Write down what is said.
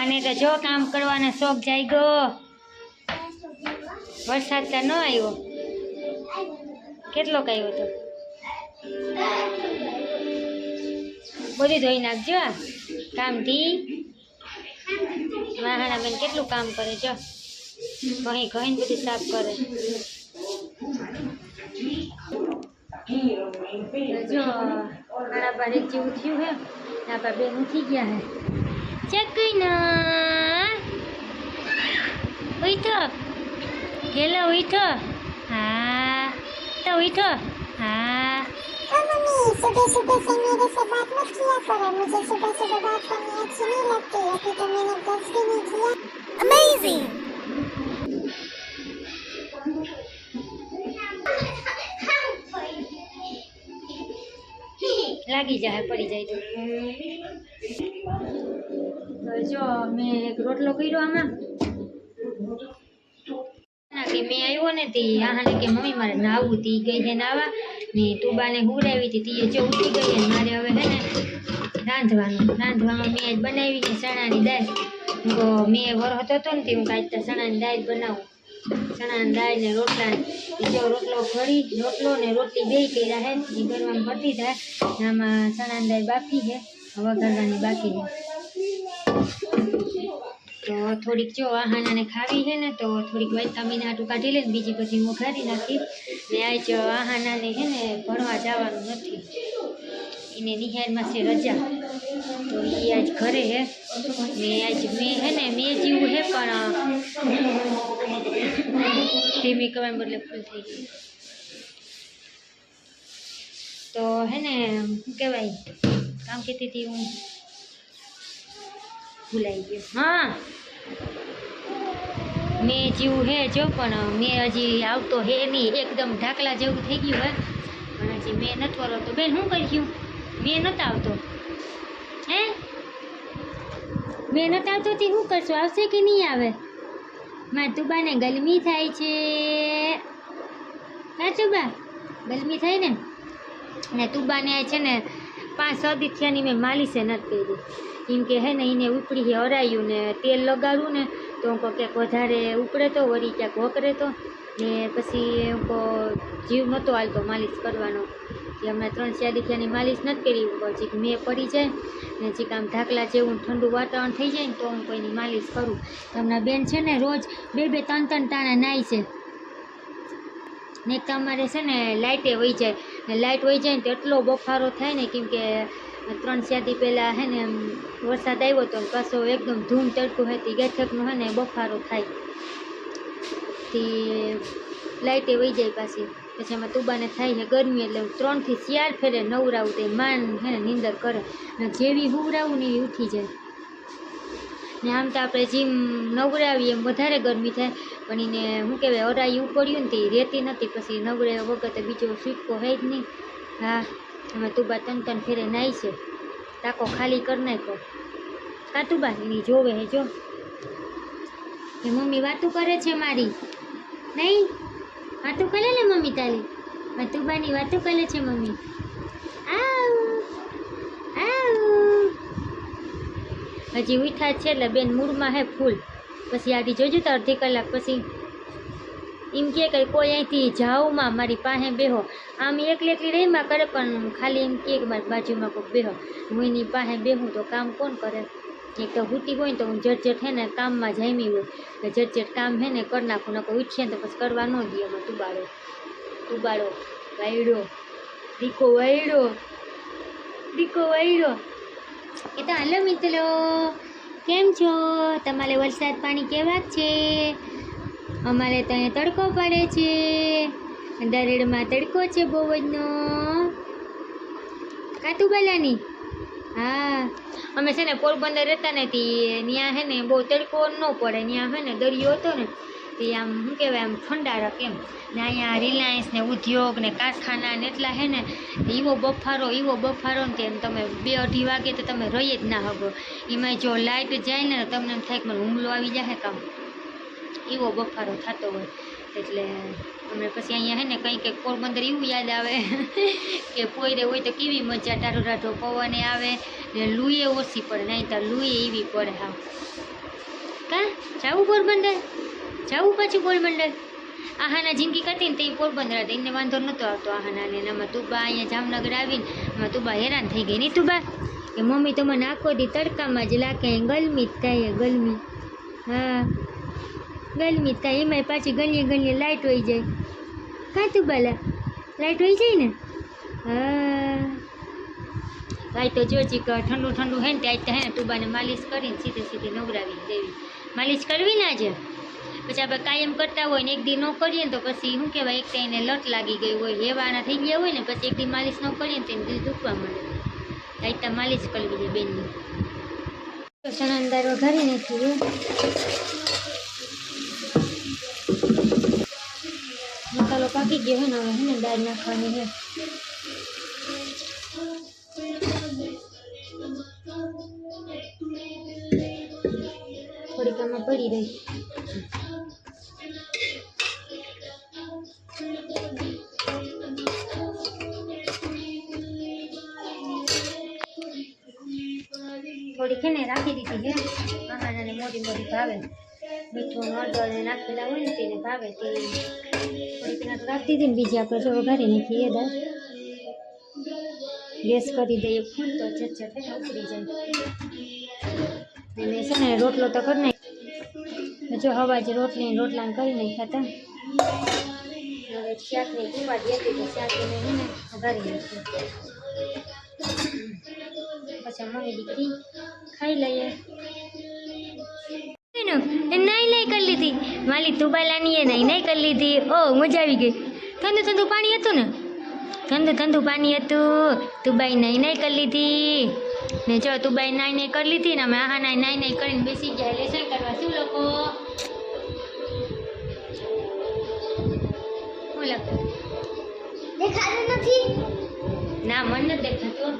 અને તો જો કામ કરવાનો શોખ જાય ગયો વરસાદ તો ન આવ્યો. કેટલોક આવ્યો તો? બધું ધોઈ નાખજો કામથી. મહાણા બેન કેટલું કામ કરે જો? કહી કહીને બધું સાફ કરે. જો, મારા બારે જેવું થયું હે. આપણા બેન ઉઠી ગયા હે. ચકના ઉઠો હેલો ઉઠો હા તો ઉઠો હા हाँ मम्मी सुबह सुबह से मेरे से बात मत किया करो मुझे सुबह सुबह बात करनी अच्छी नहीं लगती अभी तो मैंने ब्रश भी नहीं किया अमेजिंग લાગી જાય પડી જાય તો જો મેં એક રોટલો કર્યો આમાં. કે મેં આવ્યો ને તે આહાને કે મમ્મી મારે નાવું તી, ગઈ છે નાવા. ને તુબાને હુરાવી હતી તીએ જો ઉઠી ગઈ ને મારે હવે હે ને રાંધવાનું. રાંધવામાં મેં આજ બનાવી છે ચણાની દાળ. તો મેં વર હતો ને તે હું કાંઈ તો ચણાની દાળ બનાવું. ચણાની દાળ ને રોટલા જો રોટલો ઘડી, રોટલો ને રોટલી બે કર્યા હે. એ ગરવામાં ભરતી થાય આમાં ચણાની દાળ બાકી છે વઘારવાની બાકી છે તો થોડીક જો આહાનાને ખાવી છે ને, તો થોડીક વૈતામીન આટું કાઢી લઈને બીજી બધી વઘારી નાખી ને આજ આહાનાને છે ને, ભણવા જવાનું નથી. એને નિહારમાં છે રજા. તો એ આજ ઘરે હે ને આજ મેં હે ને, મેં જીવું હે પણ ધીમી કવાય બદલે ફૂલ થઈ ગઈ. તો હે ને શું કહેવાય, કામ કહેતી હતી હું. ભૂલાઈ ગયું. હા. મેં જેવું હે જો, પણ મેં હજી આવતો હે નહીં. એકદમ ઢાકલા જેવું થઈ ગયું હે પણ હજી મેં નથી વળતો. બેન, શું કર્યું? મેં નહોતો આવતો. હે? મેં નહોતો આવતો તે શું કરશું? આવશે કે નહીં આવે? મારા તુબાને ગરમી થાય છે. હા તુબા ગરમી થાય ને? ને તુબાને છે ને પાંચ સદી થયાની મેં માલિશે નથી કરી. એમ કે હે ને એને ઉપડી હરાયું ને તેલ લગાડું ને, તો હું ક્યાંક વધારે ઉપડે તો વળી ક્યાંક વકરે તો. ને પછી હું જીવ નહોતો હાલતો માલિશ કરવાનો. કે હમણાં ત્રણ ચાર માલિશ નથી કરી. ચીક મેં પડી જાય ને ચીક આમ ઢાકલા જેવું ઠંડુ વાતાવરણ થઈ જાય ને, તો હું કોઈની માલિશ કરું. હમણાં બેન છે ને રોજ બે બે, ત્રણ ત્રણ ટાણા નાય છે. ને તમારે તો છે ને લાઇટે વહી જાય. ને લાઇટ વહી જાય ને તો એટલો બફારો થાય ને, કેમ કે ત્રણ સ્યાદી પહેલાં હે ને વરસાદ આવ્યો તો ને પાછો એકદમ ધૂમ તડકું હતી ગેઠકનું હે ને બફારો થાય. થી લાઇટે વહી જાય પાછી. પછી એમાં તુબાને થાય છે ગરમી એટલે ત્રણથી ચાર ફેરે, નવરાવું તે માન હે ને નીંદર કરે. ને જેવી હુવરાવું ને એવી ઉઠી જાય. ને આમ તો આપણે જીમ નવરાવીએ એમ વધારે ગરમી થાય. પણ એને શું કહેવાય અરાઈ ઉપડ્યું ને તે રહેતી નથી પછી નવરે વગર તો બીજો સિક્કો હોય જ નહીં. હા. એમાં તુબા તન તન ફેરે નાઈ છે. તાકો ખાલી કરી નાખો કા તુબા એની જોવે હે, જો. એ મમ્મી વાતું કરે છે મારી. નહીં? વાતું કરે ને મમ્મી તારી? માં તુબાની વાતું કરે છે મમ્મી. હજી ઉઠા છે એટલે બેન મૂળમાં હે ફૂલ. પછી આડી જોજો તો અડધી કલાક પછી. એમ કે કે કોઈ અહીંથી જાઓમાં મારી પાસે બેહો. આમ એકલી એકલી રહીમાં કરે, પણ ખાલી એમ કહે કે મારી બાજુમાં કોઈ બેહો. હું એની પાસે બેહું તો કામ કોણ કરે? એક તો હુતી હોય ને તો હું જટ હે ને કામમાં જામી હોય કે જટ જટ કામ હે ને કરી નાખું નકો ઉઠીએ ને તો પછી કરવા ન દે એમાં તુબાડો તુબાડો વાયડો. દીકો વાયડો. દીકો વાયડો. એ તો હાલો મિત્રો. કેમ છો? તમારે વરસાદ પાણી કેવા છે? અમારે તો અહીંયા તડકો પડે છે. દરેડમાં તડકો છે બહુ જનો કાતું બેલાની હા. અમે છે ને પોરબંદર રહેતા ને તે ત્યાં છે ને બહુ તડકો ન પડે. ત્યાં છે ને દરિયો હતો ને તે આમ શું કહેવાય, આમ ઠંડારક એમ. ને અહીંયા રિલાયન્સ ને ઉદ્યોગ ને કારખાના ને એટલા છે ને એવો બફારો એવો બફારો ને તેમ તમે બે અઢી વાગે તો તમે રહી જ ના હગો. એમાં જો લાઇટ જાય ને તમને એમ થાય કે મને હુમલો આવી જાય કામ. એવો બફારો થતો હોય. એટલે અમે પછી અહીંયા હે ને કંઈ કંઈક પોરબંદર એવું યાદ આવે કે પોયરે હોય તો કેવી મજા ટાઢો ટાઢો પવને આવે ને લૂએ ઓછી પડે નહીં તો લૂએ એવી પડે હા કા? જાવું પોરબંદર? જવું પાછું પોરબંદર? આહાના જિંદગી કરતી ને તે પોરબંદર હતી એને વાંધો નહોતો આવતો આહાનાને ને આમાં તુબા અહીંયા જામનગર આવીને આમાં તુબા હેરાન થઈ ગઈ નહીં તુબા? કે મમ્મી તમે મને આખો દી તડકામાં જ લાગે ગરમી જ થાય ગરમી હા. ગરમી થાય, એમાંય પાછી ગણીએ ગણીએ લાઇટ હોઈ જાય. કાં તું બાલા લાઇટ હોઈ જાય ને? હા. ભાઈ તો જો જીક ઠંડુ ઠંડુ હે ને ત્યાં હે ને તુબાને માલિશ કરીને સીધે સીધી નવરાવી દેવી. માલિશ કરવી ના જ પછી આપણે કાયમ કરતા હોય ને એક દી ન કરીએ ને તો પછી શું કહેવાય, એક તો એને લટ લાગી ગઈ હોય, હેવાના થઈ ગયા હોય ને, પછી એક દી માલિશ ન કરીએ ને તો એને દિલ દુખવા મળે રાઈતા માલિશ કરવી છે બેનની. તો સણાંદાર વઘારી નાખી પાકી ગયો હે હવે ને દાળ નાખવાની છે થોડીક આમાં પડી રહી થોડીક છે ને રાખી દીધી છે. મહારાજાને મોટી મોટી ભાવે. મીઠું હળદર ને નાખેલા હોય ને તેને ભાવે તે ને બીજી આપણે જો વઘારી નાખીએ દાળ. ગેસ કરી દઈએ ફૂલ તો છે ને જાય. ને રોટલો તો કરી નાખ્યો જો હવા જે રોટલી રોટલા કરી હતા હવે શાકની કુવા દે હતી તો શાક એને વઘારી નાખીએ. પછી અમારી દીકરી ખાઈ લઈએ. નાઈ નાઈ કરી લીધી. માલી તુબાલાની એ નાઈ નાઈ કરી લીધી. ઓ મજા આવી ગઈ. ઠંડુ ઠંડુ પાણી હતું ને? ઠંડુ ઠંડુ પાણી હતું. તુબાઈ નાઈ નાઈ કરી લીધી. ને જો તુબાઈ નાઈ નાઈ કરી લીધી ને અમે આહા નાઈ નાઈ નાઈ કરીને બેસી ગયા. લેસન કરવા શું લોકો શું લખો? દેખાતું નથી. ના મન નથી દેખાતું.